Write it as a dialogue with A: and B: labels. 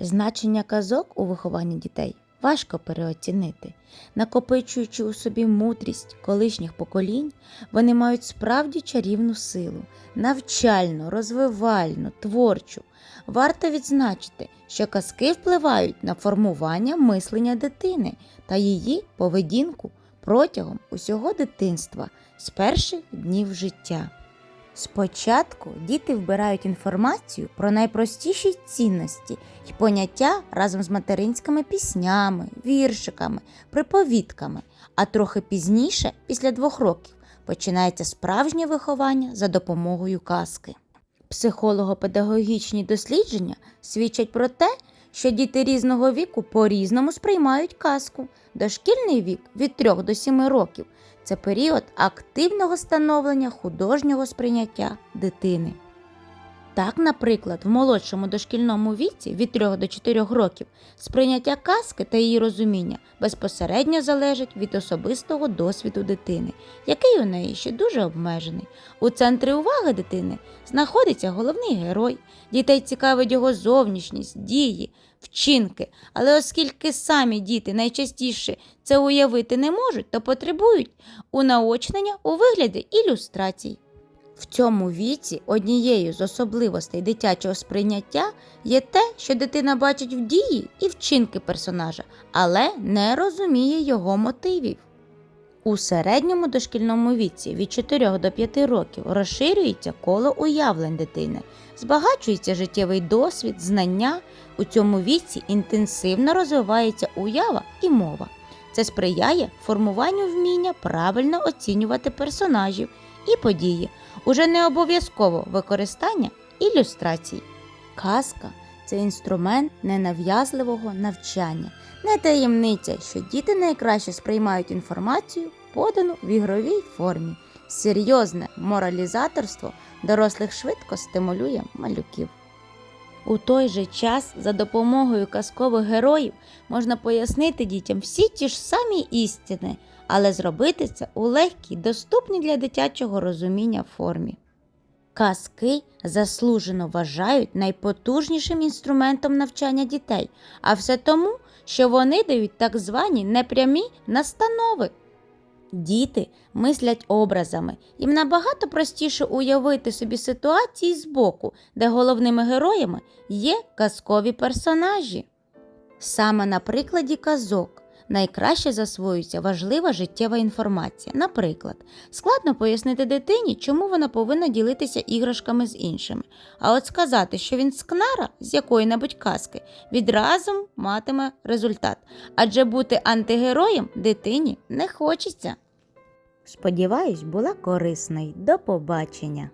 A: Значення казок у вихованні дітей важко переоцінити. Накопичуючи у собі мудрість колишніх поколінь, вони мають справді чарівну силу, навчальну, розвивальну, творчу. Варто відзначити, що казки впливають на формування мислення дитини та її поведінку протягом усього дитинства з перших днів життя. Спочатку діти вбирають інформацію про найпростіші цінності і поняття разом з материнськими піснями, віршиками, приповідками, а трохи пізніше, після двох років, починається справжнє виховання за допомогою казки. Психолого-педагогічні дослідження свідчать про те, що діти різного віку по-різному сприймають казку. Дошкільний вік від 3 до 7 років це період активного становлення художнього сприйняття дитини. Так, наприклад, в молодшому дошкільному віці від 3 до 4 років сприйняття казки та її розуміння безпосередньо залежить від особистого досвіду дитини, який у неї ще дуже обмежений. У центрі уваги дитини знаходиться головний герой. Дітей цікавить його зовнішність, дії, вчинки. Але оскільки самі діти найчастіше це уявити не можуть, то потребують унаочнення у вигляді ілюстрацій. В цьому віці однією з особливостей дитячого сприйняття є те, що дитина бачить в дії і вчинки персонажа, але не розуміє його мотивів. У середньому дошкільному віці від 4 до 5 років розширюється коло уявлень дитини, збагачується життєвий досвід, знання. У цьому віці інтенсивно розвивається уява і мова. Це сприяє формуванню вміння правильно оцінювати персонажів і події, уже не обов'язково використання ілюстрацій. Казка це інструмент ненав'язливого навчання, не таємниця, що діти найкраще сприймають інформацію, подану в ігровій формі. Серйозне моралізаторство дорослих швидко стимулює малюків. У той же час за допомогою казкових героїв можна пояснити дітям всі ті ж самі істини, але зробити це у легкій, доступній для дитячого розуміння формі. Казки заслужено вважають найпотужнішим інструментом навчання дітей, а все тому, що вони дають так звані непрямі настанови. Діти мислять образами, їм набагато простіше уявити собі ситуації збоку, де головними героями є казкові персонажі. Саме на прикладі казок найкраще засвоюється важлива життєва інформація. Наприклад, складно пояснити дитині, чому вона повинна ділитися іграшками з іншими. А от сказати, що він скнара з якої-небудь казки, відразу матиме результат. Адже бути антигероєм дитині не хочеться. Сподіваюсь, була корисна до побачення.